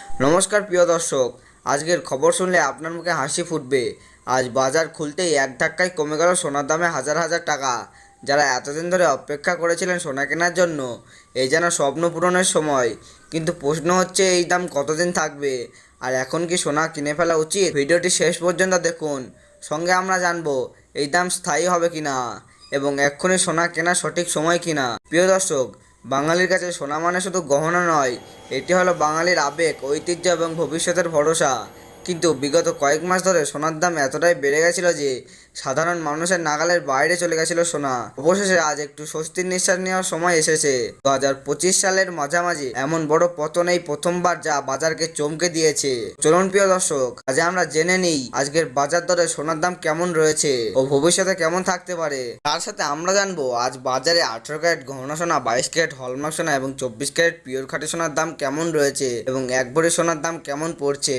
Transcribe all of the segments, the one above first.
নমস্কার প্রিয় দর্শক, আজকের খবর শুনলে আপনার মুখে হাসি ফুটবে। আজ বাজার খুলতেই এক ধাক্কায় কমে গেল সোনার দামে হাজার হাজার টাকা। যারা এতদিন ধরে অপেক্ষা করেছিলেন সোনা কেনার জন্য এই যেন স্বপ্ন পূরণের সময়। কিন্তু প্রশ্ন হচ্ছে, এই দাম কতদিন থাকবে? আর এখন কি সোনা কিনে ফেলা উচিত? ভিডিওটি শেষ পর্যন্ত দেখুন। সঙ্গে আমরা জানব, এই দাম স্থায়ী হবে কিনা? এবং এক্ষুনি সোনা কেনার সঠিক সময় কিনা? প্রিয় দর্শক বাঙালির কাছে সোনা মানে শুধু গহনা নয়, এটি হলো বাঙালির আবেগ, ঐতিহ্য এবং ভবিষ্যতের ভরসা। কিন্তু বিগত কয়েক মাস ধরে সোনার দাম এতটাই বেড়ে গেছিল যে সাধারণ মানুষের নাগালের বাইরে চলে গেছিল সোনা। অবশেষে আজ একটু স্বস্তির নিঃশ্বাস নেওয়ার সময় এসেছে। দু হাজার পঁচিশ সালের মাঝামাঝি এমন বড় পতন এই প্রথমবার যা বাজারকে চমকে দিয়েছে। চলুন প্রিয় দর্শক, আজ আমরা জেনে নিই আজকের বাজার দরে সোনার দাম কেমন রয়েছে ও ভবিষ্যতে কেমন থাকতে পারে। তার সাথে আমরা জানব, আজ বাজারে আঠারো ক্যারেট গহনা সোনা, বাইশ ক্যারেট হলমার্ক সোনা এবং চব্বিশ ক্যারেট পিওর খাটি সোনার দাম কেমন রয়েছে এবং এক ভরি সোনার দাম কেমন পড়ছে।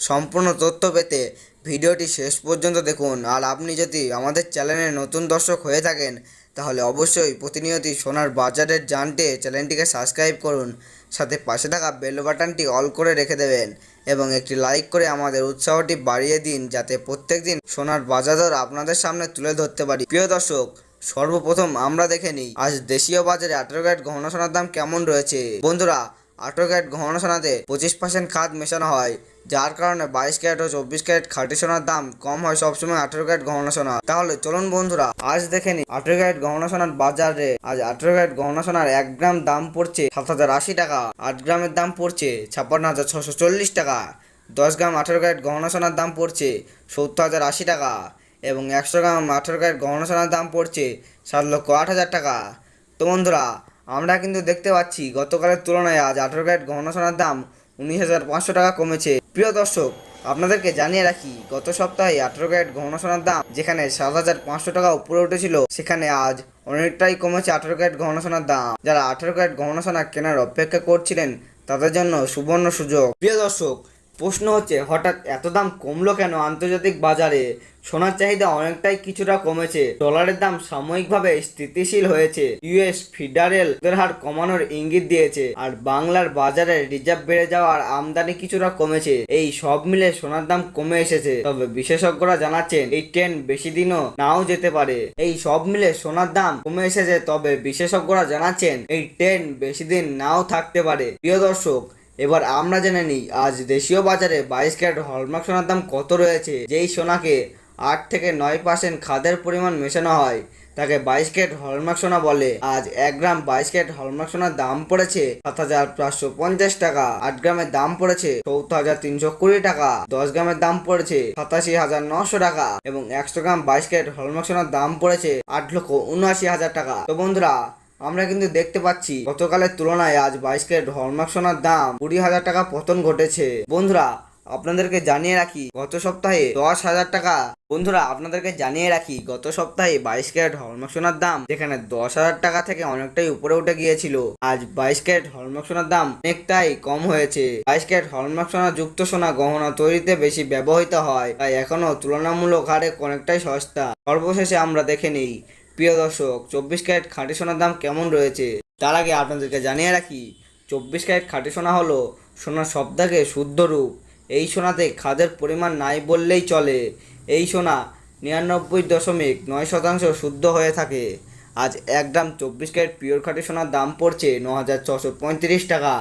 সম্পূর্ণ তথ্য পেতে ভিডিওটি শেষ পর্যন্ত দেখুন। আর আপনি যদি আমাদের চ্যানেলে নতুন দর্শক হয়ে থাকেন, তাহলে অবশ্যই প্রতিনিয়তই সোনার বাজারের জানতে চ্যানেলটিকে সাবস্ক্রাইব করুন। সাথে পাশে থাকা বেল বাটনটি অল করে রেখে দেবেন এবং একটি লাইক করে আমাদের উৎসাহটি বাড়িয়ে দিন, যাতে প্রত্যেকদিন সোনার বাজার দর আপনাদের সামনে তুলে ধরতে পারি। প্রিয় দর্শক, সর্বপ্রথম আমরা দেখে নিই, আজ দেশীয় বাজারে আঠেরো ক্যারেট গহনা সোনার দাম কেমন রয়েছে? বন্ধুরা, আঠেরো ক্যারেট গহনা সোনাতে পঁচিশ পার্সেন্ট খাদ মেশানো হয়। যার কারণে বাইশ ক্যারেট ও চব্বিশ ক্যারেট খাঁটি সোনার দাম কম হয় সবসময় আঠেরো ক্যারেট গহনা সোনা। তাহলে চলুন বন্ধুরা, আজ দেখে নিই আঠেরো ক্যারেট গহনা সোনার বাজারে, আজ আঠেরো ক্যারেট গহনা সোনার এক গ্রাম দাম পড়ছে সাত হাজার আশি টাকা, আট গ্রামের দাম পড়ছে ছাপ্পান্ন হাজার ছশো চল্লিশ টাকা, দশ গ্রাম আঠেরো ক্যারেট গহনা সোনার দাম পড়ছে সত্তর হাজার আশি টাকা এবং একশো গ্রাম আঠেরো ক্যারেট গহনা সোনার দাম পড়ছে সাত লক্ষ আট হাজার টাকা। তো বন্ধুরা, আমরা কিন্তু দেখতে পাচ্ছি গতকালের তুলনায় আজ আঠেরো ক্যারেট গহনা সোনার দাম উনিশ হাজার পাঁচশো টাকা কমেছে। প্রিয় দর্শক, আপনাদেরকে জানিয়ে রাখি, গত সপ্তাহে আঠেরো ক্যারেট গহনা দাম, যেখানে সাত হাজার পাঁচশো টাকা উপরে উঠেছিল, সেখানে আজ অনেকটাই কমেছে আঠেরো ক্যারেট গহনা দাম। যারা আঠেরো ক্যারেট গহনা কেনার অপেক্ষা করছিলেন, তাদের জন্য সুবর্ণ সুযোগ। প্রিয় দর্শক প্রশ্ন হচ্ছে, হঠাৎ এত দাম কমলো কেন? আন্তর্জাতিক বাজারে সোনার চাহিদা অনেকটাই কিছুটা কমেছে। ডলারের দাম সাময়িকভাবে স্থিতিশীল হয়েছে। ইউএস ফেডারেল হার কমানোর ইঙ্গিত দিয়েছে, আর বাংলার বাজারে রিজার্ভ বেড়ে যাওয়ার আমদানি কিছুটা কমেছে। এই সব মিলে সোনার দাম কমে এসেছে। তবে বিশেষজ্ঞরা জানাচ্ছেন, এই ট্রেন বেশি দিনও নাও যেতে পারে। এই সব মিলে সোনার দাম কমে এসেছে, তবে বিশেষজ্ঞরা জানাচ্ছেন, এই ট্রেন বেশি দিন নাও থাকতে পারে। প্রিয় দর্শক এবার আমরা জেনে নিই, আজ দেশীয় বাজারে বাইশ ক্যারেট হলমার্ক সোনার দাম কত রয়েছে? যেই সোনাকে আট থেকে নয় পার্সেন্ট খাদের পরিমাণ মেশানো হয়, তাকে বাইশ ক্যারেট হলমার্ক সোনা বলে। আজ এক গ্রাম বাইশ ক্যারেট হলমার্ক সোনার দাম পড়েছে সাত হাজার পাঁচশো পঞ্চাশ টাকা, আট গ্রামের দাম পড়েছে চৌদ্দ হাজার তিনশো কুড়ি টাকা, দশ গ্রামের দাম পড়েছে সাতাশি হাজার নশো টাকা এবং একশো গ্রাম বাইশ ক্যারেট হলমার্ক সোনার দাম পড়েছে আট লক্ষ উনআশি হাজার টাকা। তো বন্ধুরা আমরা কিন্তু দেখতে পাচ্ছি, গতকালের তুলনায় আজ বাইশ ক্যারেট হলমার্ক সোনার দাম কুড়ি হাজার টাকা পতন ঘটেছে। বন্ধুরা, আপনাদেরকে জানিয়ে রাখি, গত সপ্তাহে দশ হাজার টাকা, বন্ধুরা, আপনাদেরকে জানিয়ে রাখি, গত সপ্তাহে বাইশ ক্যারেট হলমার্ক সোনার দাম যেখানে দশ হাজার টাকা থেকে অনেকটাই উপরে উঠে গিয়েছিল, আজ বাইশ ক্যারেট হলমার্ক সোনার দাম অনেকটাই কম হয়েছে। বাইশ ক্যারেট হলমার্ক সোনা যুক্ত সোনা গহনা তৈরিতে বেশি ব্যবহৃত হয়, তাই এখনও তুলনামূলক হারে অনেকটাই সস্তা। সর্বশেষে আমরা দেখে নিই প্রিয় দর্শক, চব্বিশ ক্যারেট খাঁটি সোনার দাম কেমন রয়েছে? তার আগে আপনাদেরকে জানিয়ে রাখি, চব্বিশ ক্যারেট খাঁটি সোনা হলো সোনার সবথেকে শুদ্ধ রূপ। এই সোনাতে খাদের পরিমাণ নাই বললেই চলে। এই সোনা নিরানব্বই দশমিক নয় শতাংশ শুদ্ধ হয়ে থাকে। আজ এক গ্রাম চব্বিশ ক্যারেট পিওর খাঁটি সোনার দাম পড়ছে ন হাজার ছশো পঁয়ত্রিশ টাকা।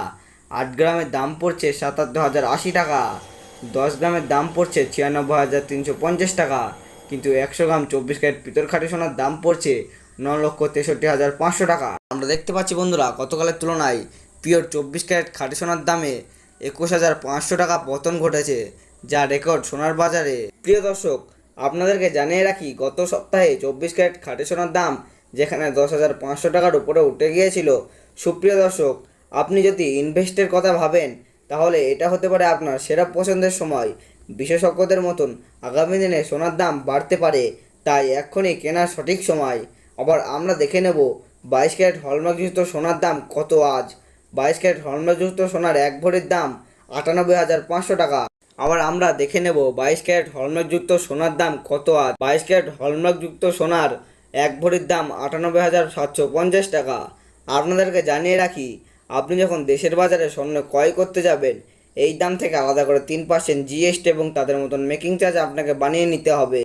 আট গ্রামের দাম পড়ছে সাতাত্তর হাজার আশি টাকা। দশ গ্রামের দাম পড়ছে ছিয়ানব্বই হাজার তিনশো পঞ্চাশ টাকা। কিন্তু একশো গ্রাম চব্বিশ ক্যারেট পিতর খাঁটি সোনার দাম পড়ছে ন লক্ষ তেষট্টি হাজার পাঁচশো টাকা। আমরা দেখতে পাচ্ছি বন্ধুরা, গতকালের তুলনায় পিওর চব্বিশ ক্যারেট খাঁটি সোনার দামে একুশ হাজার পাঁচশো টাকা পতন ঘটেছে, যা রেকর্ড সোনার বাজারে। প্রিয় দর্শক, আপনাদেরকে জানিয়ে রাখি, গত সপ্তাহে চব্বিশ ক্যারেট খাঁটি সোনার দাম, যেখানে দশ হাজার পাঁচশো টাকার উপরে উঠে গিয়েছিল, সুপ্রিয় দর্শক, আপনি যদি ইনভেস্টের কথা ভাবেন, তাহলে এটা হতে পারে আপনার সেরা পছন্দের সময়। বিশেষজ্ঞদের মতন আগামী দিনে সোনার দাম বাড়তে পারে, তাই এক্ষুনি কেনার সঠিক সময়। আবার আমরা দেখে নেব বাইশ ক্যারেট হলমার্কযুক্ত সোনার দাম কত আজ। বাইশ ক্যারেট হলমার্কযুক্ত সোনার এক ভরির দাম আটানব্বই হাজার পাঁচশো টাকা। আবার আমরা দেখে নেব বাইশ ক্যারেট হলমার্কযুক্ত সোনার দাম কত আজ। বাইশ ক্যারেট হলমার্কযুক্ত সোনার এক ভরির দাম আটানব্বই হাজার সাতশো পঞ্চাশ টাকা। আপনাদেরকে জানিয়ে রাখি, আপনি যখন দেশের বাজারে স্বর্ণ ক্রয় করতে যাবেন এই দাম থেকে আলাদা করে তিন পার্সেন্ট জিএসটি এবং তাদের মতন মেকিং চার্জ আপনাকে বানিয়ে নিতে হবে।